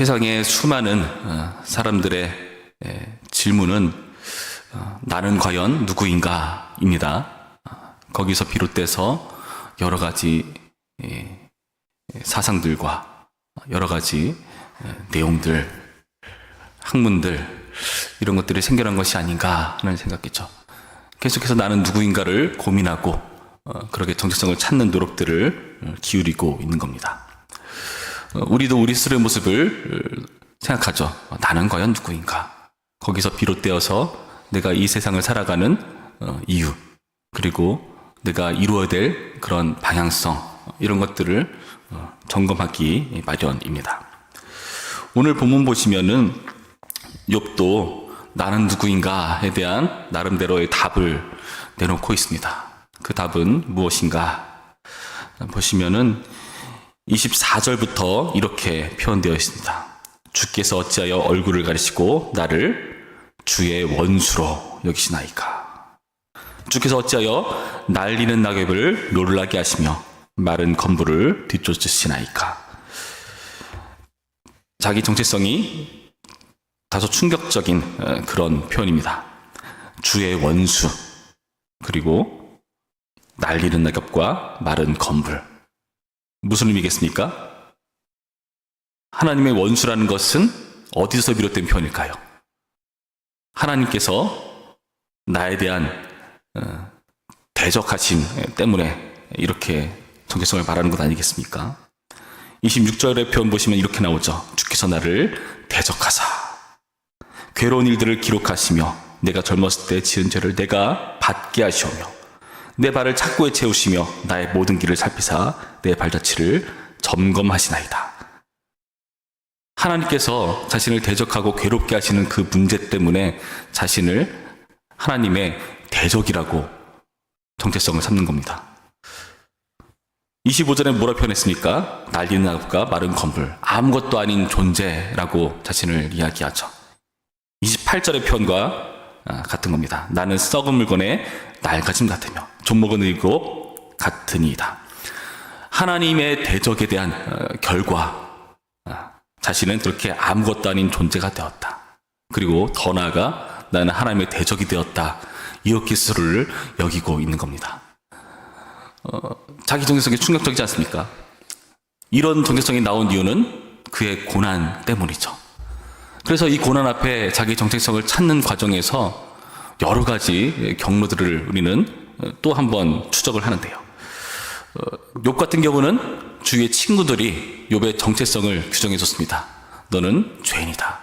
세상의 수많은 어, 사람들의 에, 질문은 어, 나는 과연 누구인가입니다. 어, 거기서 비롯돼서 여러 가지 예, 사상들과 여러 가지 에, 내용들, 학문들 이런 것들이 생겨난 것이 아닌가 하는 생각이죠. 계속해서 나는 누구인가를 고민하고 어, 그렇게 정체성을 찾는 노력들을 어, 기울이고 있는 겁니다. 어, 우리도 우리 스스로의 모습을 어, 생각하죠. 어, 나는 과연 누구인가? 거기서 비롯되어서 내가 이 세상을 살아가는 어, 이유, 그리고 내가 이루어야 될 그런 방향성, 어, 이런 것들을 어, 점검하기 마련입니다. 오늘 본문 보시면은 욥도 나는 누구인가에 대한 나름대로의 답을 내놓고 있습니다. 그 답은 무엇인가? 보시면은 24절부터 이렇게 표현되어 있습니다. 주께서 어찌하여 얼굴을 가리시고 나를 주의 원수로 여기시나이까? 주께서 어찌하여 날리는 낙엽을 놀라게 하시며 마른 건물을 뒤쫓으시나이까? 자기 정체성이 다소 충격적인 어, 그런 표현입니다. 주의 원수, 그리고 날리는 낙엽과 마른 건물. 무슨 의미겠습니까? 하나님의 원수라는 것은 어디서 비롯된 표현일까요? 하나님께서 나에 대한 어, 대적하심 때문에 이렇게 정체성을 말하는 것 아니겠습니까? 26절의 표현 보시면 이렇게 나오죠. 주께서 나를 대적하사 괴로운 일들을 기록하시며 내가 젊었을 때 지은 죄를 내가 받게 하시오며 내 발을 착고에 채우시며 나의 모든 길을 살피사 내 발자취를 점검하시나이다. 하나님께서 자신을 대적하고 괴롭게 하시는 그 문제 때문에 자신을 하나님의 대적이라고 정체성을 삼는 겁니다. 25절에 뭐라 표현했습니까? 날리는 나무가 마른 건물, 아무것도 아닌 존재라고 자신을 이야기하죠. 28절의 표현과 아, 같은 겁니다. 나는 썩은 물건에 낡아짐 같으며 존목은 의고 같으니이다. 하나님의 대적에 대한 어, 결과 아, 자신은 그렇게 아무것도 아닌 존재가 되었다. 그리고 더 나아가 나는 하나님의 대적이 되었다. 이렇게 스스로를 여기고 있는 겁니다. 어, 자기 정체성이 충격적이지 않습니까? 이런 정체성이 나온 이유는 그의 고난 때문이죠. 그래서 이 고난 앞에 자기 정체성을 찾는 과정에서 여러 가지 경로들을 우리는 또 한 번 추적을 하는데요. 어, 욥 같은 경우는 주위의 친구들이 욥의 정체성을 규정해 줬습니다. 너는 죄인이다.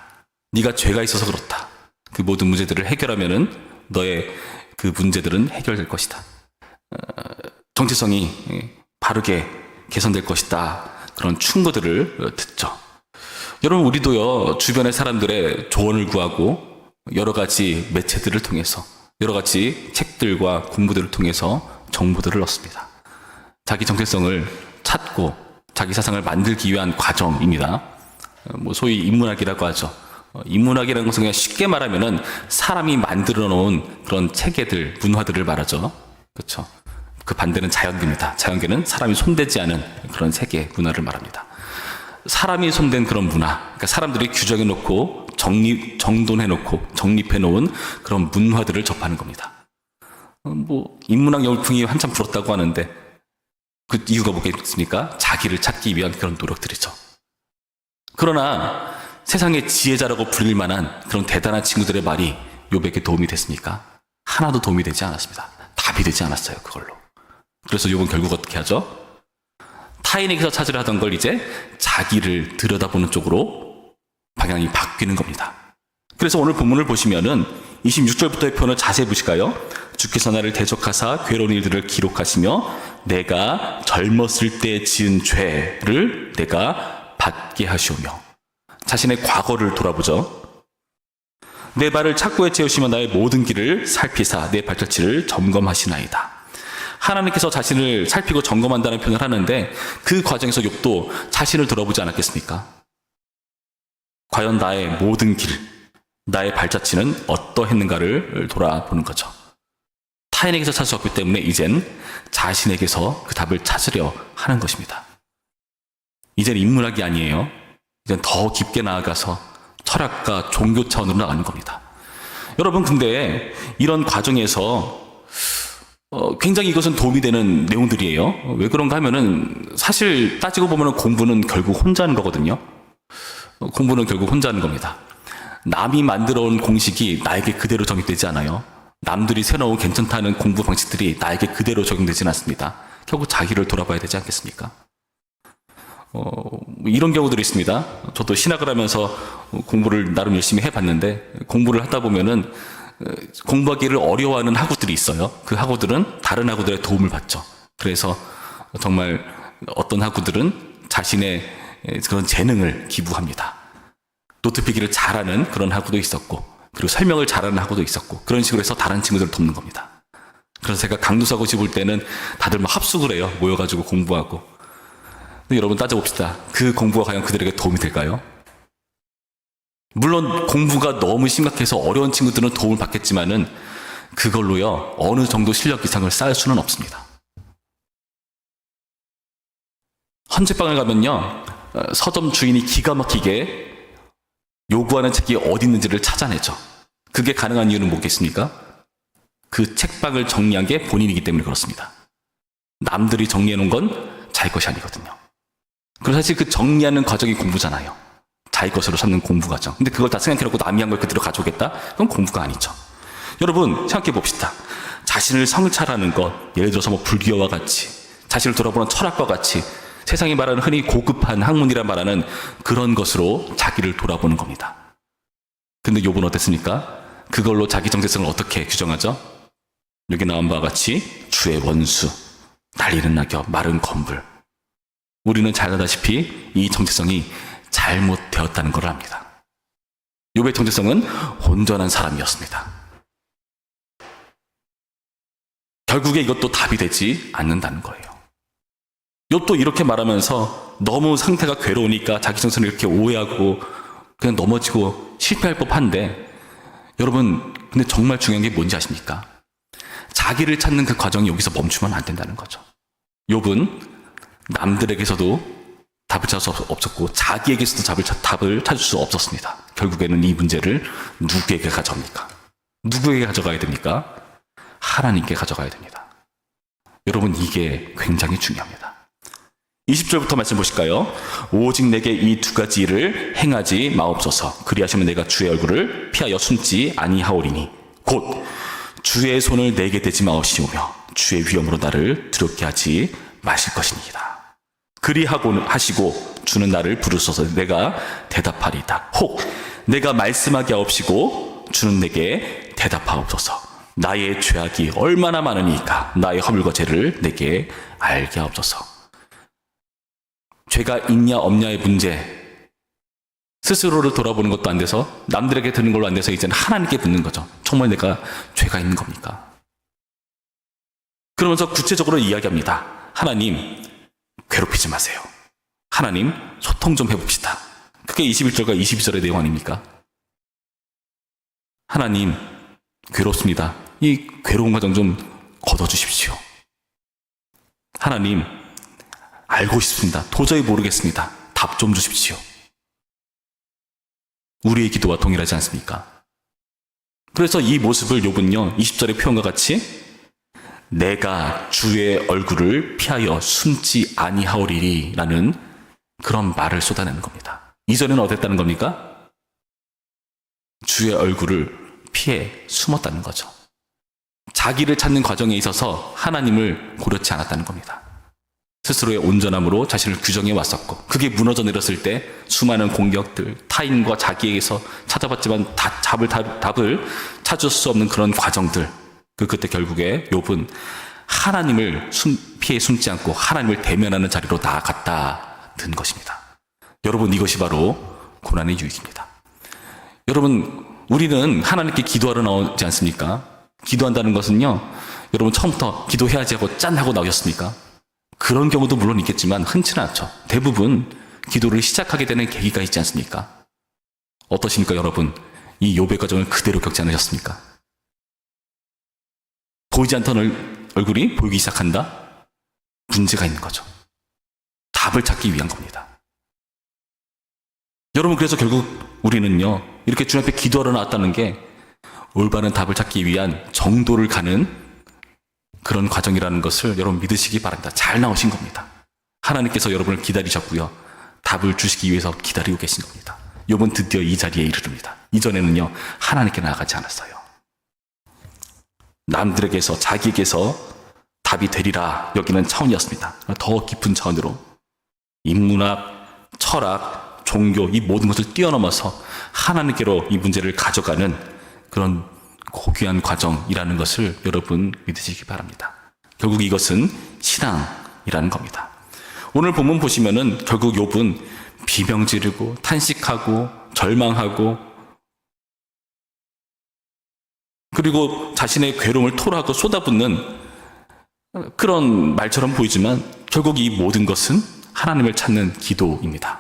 네가 죄가 있어서 그렇다. 그 모든 문제들을 해결하면은 너의 그 문제들은 해결될 것이다. 어, 정체성이 바르게 개선될 것이다. 그런 충고들을 어, 듣죠. 여러분 우리도요 주변의 사람들의 조언을 구하고 여러 가지 매체들을 통해서 여러 가지 책들과 공부들을 통해서 정보들을 얻습니다. 자기 정체성을 찾고 자기 사상을 만들기 위한 과정입니다. 어, 뭐 소위 인문학이라고 하죠. 어, 인문학이라는 것은 그냥 쉽게 말하면은 사람이 만들어 놓은 그런 체계들, 문화들을 말하죠. 그렇죠. 그 반대는 자연계입니다. 자연계는 사람이 손대지 않은 그런 세계 문화를 말합니다. 사람이 손댄 그런 문화, 그러니까 사람들이 규정해 놓고 정립, 정돈해 놓고 정립해 놓은 그런 문화들을 접하는 겁니다. 어, 뭐 인문학 열풍이 한참 불었다고 하는데 그 이유가 뭐겠습니까? 자기를 찾기 위한 그런 노력들이죠. 그러나 세상의 지혜자라고 불릴 만한 그런 대단한 친구들의 말이 요백에 도움이 됐습니까? 하나도 도움이 되지 않았습니다. 답이 되지 않았어요, 그걸로. 그래서 요번 결국 어떻게 하죠? 타인에게서 찾으려 하던 걸 이제 자기를 들여다보는 쪽으로 방향이 바뀌는 겁니다. 그래서 오늘 본문을 보시면은 26절부터의 표현을 자세히 보실까요? 주께서 나를 대적하사 괴로운 일들을 기록하시며 내가 젊었을 때 지은 죄를 내가 받게 하시오며 자신의 과거를 돌아보죠. 내 발을 착고에 채우시며 나의 모든 길을 살피사 내 발자취를 점검하시나이다. 하나님께서 자신을 살피고 점검한다는 표현을 하는데 그 과정에서 욥도 자신을 돌아보지 않았겠습니까? 과연 나의 모든 길, 나의 발자취는 어떠했는가를 돌아보는 거죠. 타인에게서 찾을 수 없기 때문에 이젠 자신에게서 그 답을 찾으려 하는 것입니다. 이젠 인문학이 아니에요. 이제 더 깊게 나아가서 철학과 종교 차원으로 나가는 겁니다. 여러분 근데 이런 과정에서 어, 굉장히 이것은 도움이 되는 내용들이에요. 왜 그런가 하면은 사실 따지고 보면 공부는 결국 혼자 하는 거거든요. 어, 공부는 결국 혼자 하는 겁니다. 남이 만들어 온 공식이 나에게 그대로 적용되지 않아요. 남들이 새로운 괜찮다는 공부 방식들이 나에게 그대로 적용되지는 않습니다. 결국 자기를 돌아봐야 되지 않겠습니까? 어, 뭐 이런 경우들이 있습니다. 저도 신학을 하면서 공부를 나름 열심히 해봤는데 공부를 하다 보면은 어, 공부하기를 어려워하는 학우들이 있어요. 그 학우들은 다른 학우들의 도움을 받죠. 그래서 정말 어떤 학우들은 자신의 그런 재능을 기부합니다. 노트 피기를 잘하는 그런 학우도 있었고, 그리고 설명을 잘하는 학우도 있었고, 그런 식으로 해서 다른 친구들을 돕는 겁니다. 그래서 제가 강도사고 집을 때는 다들 막 합숙을 해요. 모여가지고 공부하고. 근데 여러분 따져봅시다. 그 공부가 과연 그들에게 도움이 될까요? 물론 공부가 너무 심각해서 어려운 친구들은 도움을 받겠지만은 그걸로요 어느 정도 실력 이상을 쌓을 수는 없습니다. 헌책방을 가면요 어, 서점 주인이 기가 막히게 요구하는 책이 어디 있는지를 찾아내죠. 그게 가능한 이유는 뭐겠습니까? 그 책방을 정리한 게 본인이기 때문에 그렇습니다. 남들이 정리해 놓은 건 자기 것이 아니거든요. 그리고 사실 그 정리하는 과정이 공부잖아요. 자기 것으로 삼는 공부 과정. 근데 그걸 다 생각해놓고 남이 한 걸 그대로 가져오겠다? 그건 공부가 아니죠. 여러분, 생각해 봅시다. 자신을 성찰하는 것, 예를 들어서 뭐 불교와 같이, 자신을 돌아보는 철학과 같이, 세상이 말하는 흔히 고급한 학문이라 말하는 그런 것으로 자기를 돌아보는 겁니다. 근데 욥은 어땠습니까? 그걸로 자기 정체성을 어떻게 규정하죠? 여기 나온 바와 같이 주의 원수, 날리는 낙엽, 마른 건불. 우리는 잘 알다시피 이 정체성이 잘못되었다는 걸 압니다. 욥의 정체성은 온전한 사람이었습니다. 결국에 이것도 답이 되지 않는다는 거예요. 욥도 이렇게 말하면서 너무 상태가 괴로우니까 자기 정체성을 이렇게 오해하고 그냥 넘어지고 실패할 법한데 여러분 근데 정말 중요한 게 뭔지 아십니까? 자기를 찾는 그 과정이 여기서 멈추면 안 된다는 거죠. 욥은 남들에게서도 답을 찾을 수 없- 없었고 자기에게서도 답을, 찾- 답을 찾을 수 없었습니다. 결국에는 이 문제를 누구에게 가져옵니까? 누구에게 가져가야 됩니까? 하나님께 가져가야 됩니다. 여러분 이게 굉장히 중요합니다. 20절부터 말씀 보실까요? 오직 내게 이 두 가지 일을 행하지 마옵소서. 그리하시면 내가 주의 얼굴을 피하여 숨지 아니하오리니 곧 주의 손을 내게 대지 마옵시오며 주의 위엄으로 나를 두렵게 하지 마실 것이니이다. 그리하고 하시고 주는 나를 부르소서 내가 대답하리이다. 혹 내가 말씀하게 하옵시고 주는 내게 대답하옵소서. 나의 죄악이 얼마나 많으니까 나의 허물과 죄를 내게 알게 하옵소서. 죄가 있냐 없냐의 문제 스스로를 돌아보는 것도 안 돼서 남들에게 드는 걸로 안 돼서 이제는 하나님께 묻는 거죠. 정말 내가 죄가 있는 겁니까? 그러면서 구체적으로 이야기합니다. 하나님 괴롭히지 마세요. 하나님 소통 좀 해봅시다. 그게 21절과 22절의 내용 아닙니까? 하나님 괴롭습니다. 이 괴로운 과정 좀 걷어주십시오. 하나님 알고 싶습니다. 도저히 모르겠습니다. 답 좀 주십시오. 우리의 기도와 동일하지 않습니까? 그래서 이 모습을 욥은요, 20절의 표현과 같이 내가 주의 얼굴을 피하여 숨지 아니하오리리 라는 그런 말을 쏟아내는 겁니다. 이전에는 어땠다는 겁니까? 주의 얼굴을 피해 숨었다는 거죠. 자기를 찾는 과정에 있어서 하나님을 고려치 않았다는 겁니다. 스스로의 온전함으로 자신을 규정해 왔었고 그게 무너져 내렸을 때 수많은 공격들 타인과 자기에게서 찾아봤지만 다 답을 답, 답을 찾을 수 없는 그런 과정들 그 그때 결국에 욥은 하나님을 숨, 피해 숨지 않고 하나님을 대면하는 자리로 나아갔다는 것입니다. 여러분 이것이 바로 고난의 유익입니다. 여러분 우리는 하나님께 기도하러 나오지 않습니까? 기도한다는 것은요 여러분 처음부터 기도해야지 하고 짠 하고 나오셨습니까? 그런 경우도 물론 있겠지만 흔치는 않죠. 대부분 기도를 시작하게 되는 계기가 있지 않습니까? 어떠십니까, 여러분? 이 요배 과정을 그대로 겪지 않으셨습니까? 보이지 않던 얼, 얼굴이 보이기 시작한다? 문제가 있는 거죠. 답을 찾기 위한 겁니다. 여러분 그래서 결국 우리는요 이렇게 주님 앞에 기도하러 나왔다는 게 올바른 답을 찾기 위한 정도를 가는 그런 과정이라는 것을 여러분 믿으시기 바랍니다. 잘 나오신 겁니다. 하나님께서 여러분을 기다리셨고요. 답을 주시기 위해서 기다리고 계신 겁니다. 요번 드디어 이 자리에 이르릅니다. 이전에는요, 하나님께 나아가지 않았어요. 남들에게서, 자기에게서 답이 되리라 여기는 차원이었습니다. 더 깊은 차원으로 인문학, 철학, 종교 이 모든 것을 뛰어넘어서 하나님께로 이 문제를 가져가는 그런 고귀한 과정이라는 것을 여러분 믿으시기 바랍니다. 결국 이것은 신앙이라는 겁니다. 오늘 본문 보시면은 결국 욥은 비명 지르고 탄식하고 절망하고 그리고 자신의 괴로움을 토로하고 쏟아붓는 그런 말처럼 보이지만 결국 이 모든 것은 하나님을 찾는 기도입니다.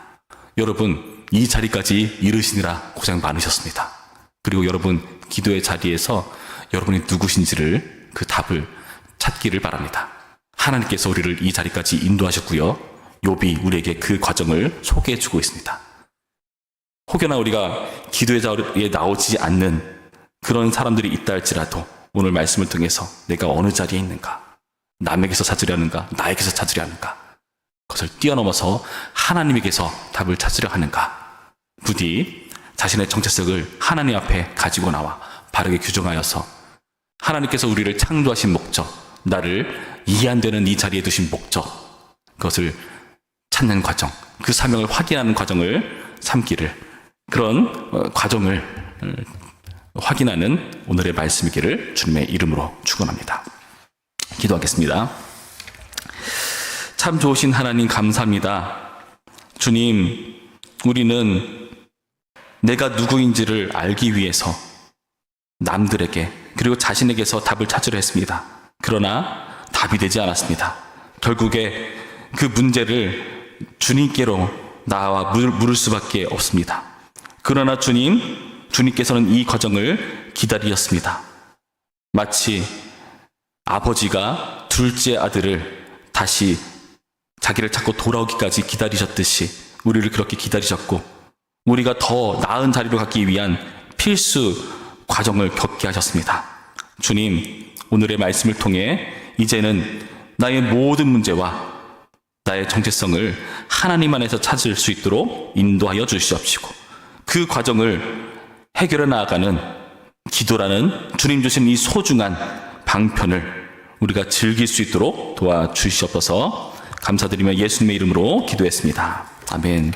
여러분 이 자리까지 이르시느라 고생 많으셨습니다. 그리고 여러분 기도의 자리에서 여러분이 누구신지를 그 답을 찾기를 바랍니다. 하나님께서 우리를 이 자리까지 인도하셨고요. 욥이 우리에게 그 과정을 소개해 주고 있습니다. 혹여나 우리가 기도의 자리에 나오지 않는 그런 사람들이 있다 할지라도 오늘 말씀을 통해서 내가 어느 자리에 있는가, 남에게서 찾으려 하는가, 나에게서 찾으려 하는가, 그것을 뛰어넘어서 하나님에게서 답을 찾으려 하는가, 부디 자신의 정체성을 하나님 앞에 가지고 나와 바르게 규정하여서 하나님께서 우리를 창조하신 목적, 나를 이해 안 되는 이 자리에 두신 목적, 그것을 찾는 과정, 그 사명을 확인하는 과정을 삼기를 그런 어, 과정을 어, 확인하는 오늘의 말씀이기를 주님의 이름으로 축원합니다. 기도하겠습니다. 참 좋으신 하나님 감사합니다. 주님, 우리는 내가 누구인지를 알기 위해서 남들에게 그리고 자신에게서 답을 찾으려 했습니다. 그러나 답이 되지 않았습니다. 결국에 그 문제를 주님께로 나와 물- 물을 수밖에 없습니다. 그러나 주님, 주님께서는 이 과정을 기다리셨습니다. 마치 아버지가 둘째 아들을 다시 자기를 찾고 돌아오기까지 기다리셨듯이 우리를 그렇게 기다리셨고 우리가 더 나은 자리로 가기 위한 필수 과정을 겪게 하셨습니다. 주님, 오늘의 말씀을 통해 이제는 나의 모든 문제와 나의 정체성을 하나님 안에서 찾을 수 있도록 인도하여 주시옵시고 그 과정을 해결해 나아가는 기도라는 주님 주신 이 소중한 방편을 우리가 즐길 수 있도록 도와주시옵소서 감사드리며 예수님의 이름으로 기도했습니다. 아멘.